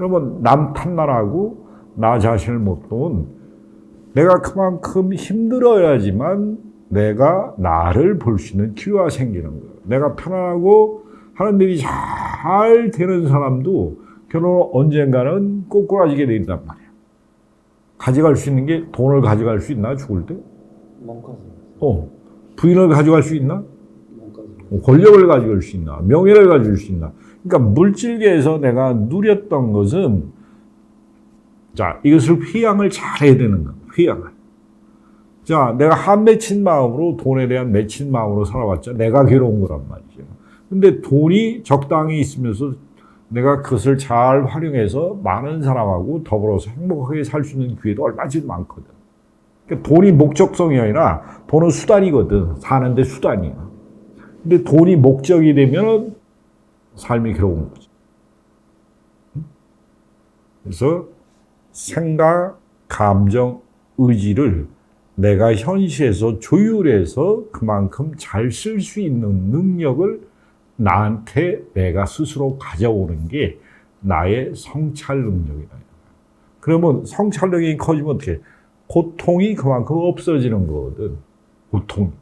그러면 남 탓만 하고 나 자신을 못 보면 내가 그만큼 힘들어야지만 내가 나를 볼 수 있는 기회가 생기는 거예요. 내가 편안하고 하는 일이 잘 되는 사람도 결혼 언젠가는 꼬꾸라지게 돼 있단 말이야. 가져갈 수 있는 게 돈을 가져갈 수 있나 죽을 때? 어. 부인을 가져갈 수 있나? 권력을 가질 수 있나? 명예를 가질 수 있나? 그러니까 물질계에서 내가 누렸던 것은 자 이것을 회양을 잘해야 되는 거야. 회양을. 자 내가 한 맺힌 마음으로 돈에 대한 맺힌 마음으로 살아왔자 내가 괴로운 거란 말이죠. 근데 돈이 적당히 있으면서 내가 그것을 잘 활용해서 많은 사람하고 더불어서 행복하게 살 수 있는 기회도 얼마든지 많거든. 그러니까 돈이 목적성이 아니라 돈은 수단이거든. 사는데 수단이야. 근데 돈이 목적이 되면 삶이 괴로운. 응? 그래서 생각, 감정, 의지를 내가 현실에서 조율해서 그만큼 잘 쓸 수 있는 능력을 나한테 내가 스스로 가져오는 게 나의 성찰 능력이다. 그러면 성찰력이 커지면 어떻게? 고통이 그만큼 없어지는 거거든. 고통.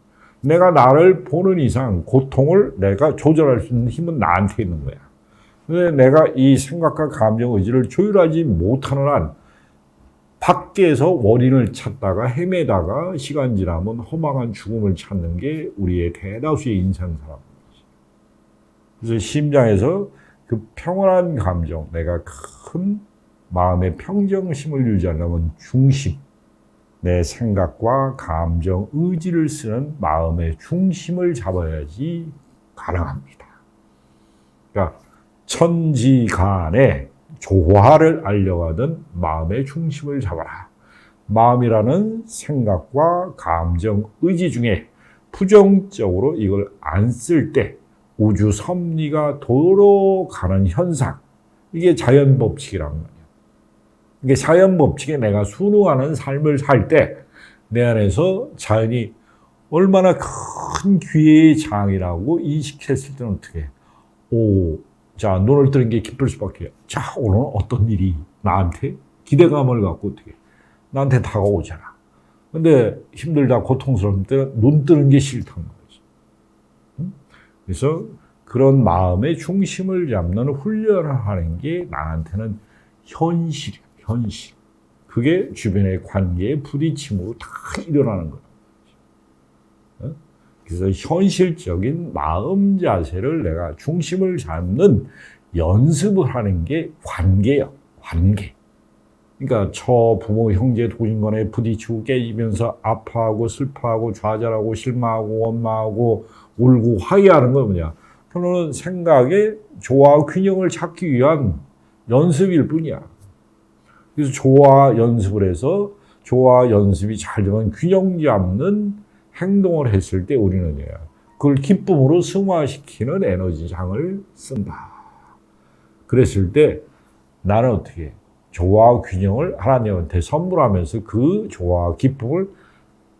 내가 나를 보는 이상 고통을 내가 조절할 수 있는 힘은 나한테 있는 거야. 근데 내가 이 생각과 감정 의지를 조율하지 못하는 한 밖에서 원인을 찾다가 헤매다가 시간 지나면 허망한 죽음을 찾는 게 우리의 대다수의 인생 사람이지. 그래서 심장에서 그 평온한 감정, 내가 큰 마음의 평정심을 유지하려면 중심, 내 생각과 감정, 의지를 쓰는 마음의 중심을 잡아야지 가능합니다. 그러니까 천지간에 조화를 알려가던 마음의 중심을 잡아라. 마음이라는 생각과 감정, 의지 중에 부정적으로 이걸 안 쓸 때 우주 섭리가 돌아가는 현상, 이게 자연 법칙이란 말이에요. 이게 자연 법칙에 내가 순응하는 삶을 살 때 내 안에서 자연이 얼마나 큰 기회의 장이라고 인식했을 때는 어떻게 해? 오, 자 눈을 뜨는 게 기쁠 수밖에. 요자 오늘은 어떤 일이 나한테 기대감을 갖고 어떻게 해? 나한테 다가오잖아. 근데 힘들다 고통스러울 때는 눈 뜨는 게 싫단 거지. 응? 그래서 그런 마음의 중심을 잡는 훈련을 하는 게 나한테는 현실이야. 현실. 그게 주변의 관계의 부딪힘으로 다 일어나는 거야. 어? 그래서 현실적인 마음 자세를 내가 중심을 잡는 연습을 하는 게 관계야. 관계. 그러니까 처 부모 형제 도인 간에 부딪히고 깨지면서 아파하고 슬퍼하고 좌절하고 실망하고 원망하고 울고 화해하는 건 뭐냐? 그거는 생각의 조화 균형을 찾기 위한 연습일 뿐이야. 그래서 조화 연습을 해서 조화 연습이 잘 되면 균형 잡는 행동을 했을 때 우리는? 그걸 기쁨으로 승화시키는 에너지장을 쓴다. 그랬을 때 나는 어떻게 해? 조화 균형을 하나님한테 선물하면서 그 조화 기쁨을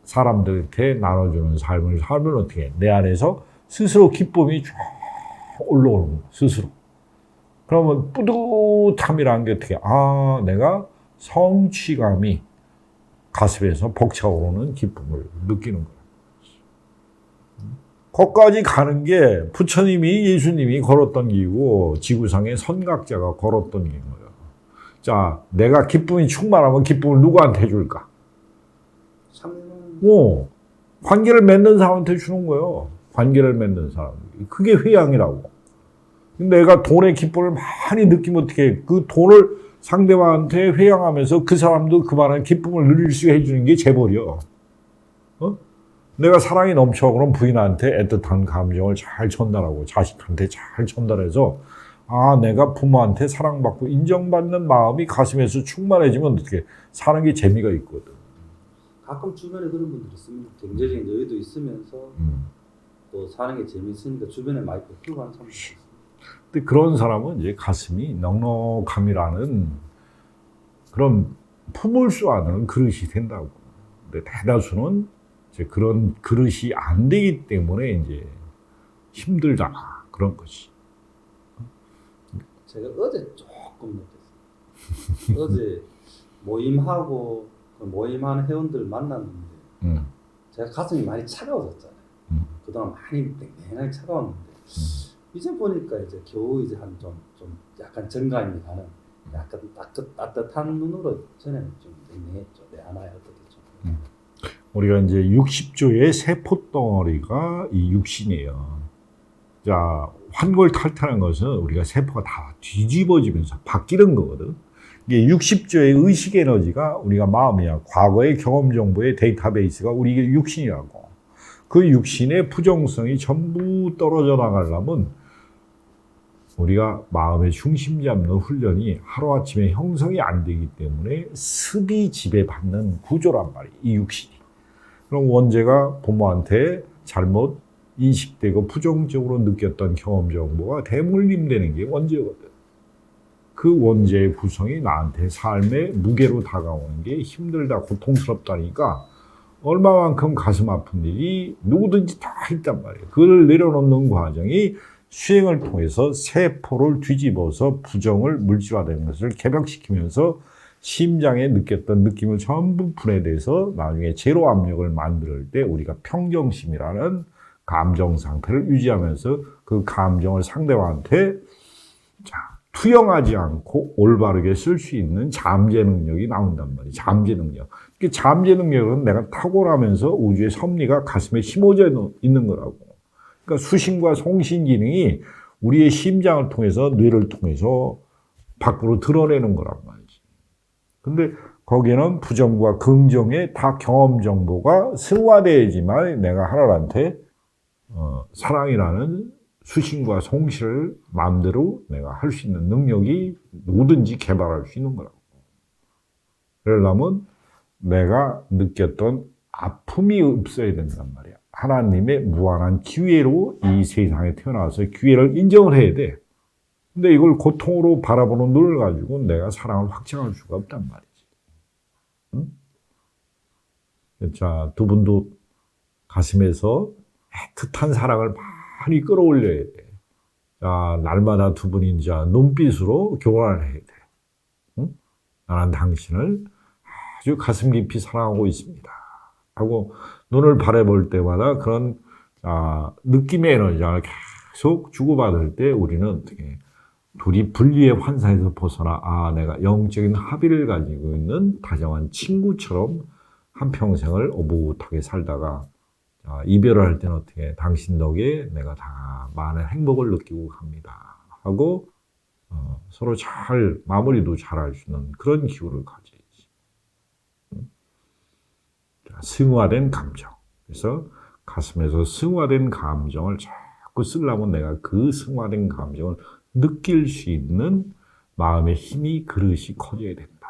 사람들한테 나눠주는 삶을 살면 어떻게 해? 내 안에서 스스로 기쁨이 쫙 올라오는 거야, 스스로. 그러면 뿌듯함이라는 게 어떻게, 아, 내가 성취감이 가슴에서 벅차오르는 기쁨을 느끼는 거야. 거기까지 가는 게 부처님이 예수님이 걸었던 길이고 지구상의 선각자가 걸었던 길인 거예요. 자, 내가 기쁨이 충만하면 기쁨을 누구한테 줄까? 오, 관계를 맺는 사람한테 주는 거예요. 관계를 맺는 사람. 그게 회양이라고. 내가 돈의 기쁨을 많이 느끼면 어떻게 그 돈을 상대방한테 회양하면서 그 사람도 그만한 기쁨을 누릴 수 해주는 게 재벌이요. 어? 내가 사랑이 넘쳐 그럼 부인한테 애틋한 감정을 잘 전달하고 자식한테 잘 전달해서 아 내가 부모한테 사랑받고 인정받는 마음이 가슴에서 충만해지면 어떻게 사는 게 재미가 있거든. 가끔 주변에 그런 분들이 있습니다. 경제적인 여유도 있으면서 음. 또 사는 게 재밌으니까 주변에 많이 베풀고 하는 있어요. 근데 그런 사람은 이제 가슴이 넉넉함이라는 그런 품을 수 않은 그릇이 된다고. 근데 대다수는 이제 그런 그릇이 안 되기 때문에 이제 힘들다 그런 거지. 제가 어제 조금 느꼈어요. 어제 모임하고 그 모임하는 회원들 만났는데 음. 제가 가슴이 많이 차가워졌잖아요. 음. 그동안 많이 맹맹하게 차가웠는데 이제 보니까 이제 겨우 이제 한 좀 좀 약간 정감이 가는 약간 따뜻, 따뜻한 눈으로 전에는 좀 맹맹했죠. 내 하나에 어떻게 좀. 우리가 이제 60조의 세포 덩어리가 이 육신이에요. 자, 환골탈퇴한 것은 우리가 세포가 다 뒤집어지면서 바뀌는 거거든. 이게 60조의 의식 에너지가 우리가 마음이야. 과거의 경험 정보의 데이터베이스가 우리 육신이라고. 그 육신의 부정성이 전부 떨어져 나가려면 우리가 마음의 중심 잡는 훈련이 하루아침에 형성이 안 되기 때문에 습이 지배받는 구조란 말이에요. 이 육신이. 그럼 원제가 부모한테 잘못 인식되고 부정적으로 느꼈던 경험 정보가 대물림되는 게 원제거든. 그 원제의 구성이 나한테 삶의 무게로 다가오는 게 힘들다, 고통스럽다니까 얼마만큼 가슴 아픈 일이 누구든지 다 있단 말이에요. 그걸 내려놓는 과정이 수행을 통해서 세포를 뒤집어서 부정을 물질화되는 것을 개벽시키면서 심장에 느꼈던 느낌을 전부 분해돼서 나중에 제로 압력을 만들 때 우리가 평정심이라는 감정 상태를 유지하면서 그 감정을 상대방한테 자, 투영하지 않고 올바르게 쓸 수 있는 잠재 능력이 나온단 말이에요. 잠재 능력. 그 잠재 능력은 내가 탁월하면서 우주의 섭리가 가슴에 심어져 있는 거라고. 그러니까 수신과 송신 기능이 우리의 심장을 통해서 뇌를 통해서 밖으로 드러내는 거란 말이지. 근데 거기에는 부정과 긍정의 다 경험 정보가 승화돼야지만 내가 하나님한테 어, 사랑이라는 수신과 송실을 마음대로 내가 할 수 있는 능력이 누구든지 개발할 수 있는 거라고. 그러려면 내가 느꼈던 아픔이 없어야 된단 말이야. 하나님의 무한한 기회로 이 세상에 태어나서 기회를 인정을 해야 돼. 근데 이걸 고통으로 바라보는 눈을 가지고 내가 사랑을 확증할 수가 없단 말이지. 응? 자, 두 분도 가슴에서 애틋한 사랑을 많이 끌어올려야 돼. 자, 날마다 두 분이 이제 눈빛으로 교환을 해야 돼. 응? 나는 당신을 아주 가슴 깊이 사랑하고 있습니다. 하고 눈을 바라볼 때마다 그런 아, 느낌의 에너지를 계속 주고받을 때 우리는 어떻게 둘이 분리의 환상에서 벗어나 아 내가 영적인 합의를 가지고 있는 다정한 친구처럼 한 평생을 오붓하게 살다가 아, 이별을 할 때는 어떻게 당신 덕에 내가 다 많은 행복을 느끼고 갑니다. 하고 어, 서로 잘 마무리도 잘 할 수 있는 그런 기후를 가져 승화된 감정. 그래서 가슴에서 승화된 감정을 자꾸 쓰려면 내가 그 승화된 감정을 느낄 수 있는 마음의 힘이 그릇이 커져야 된다.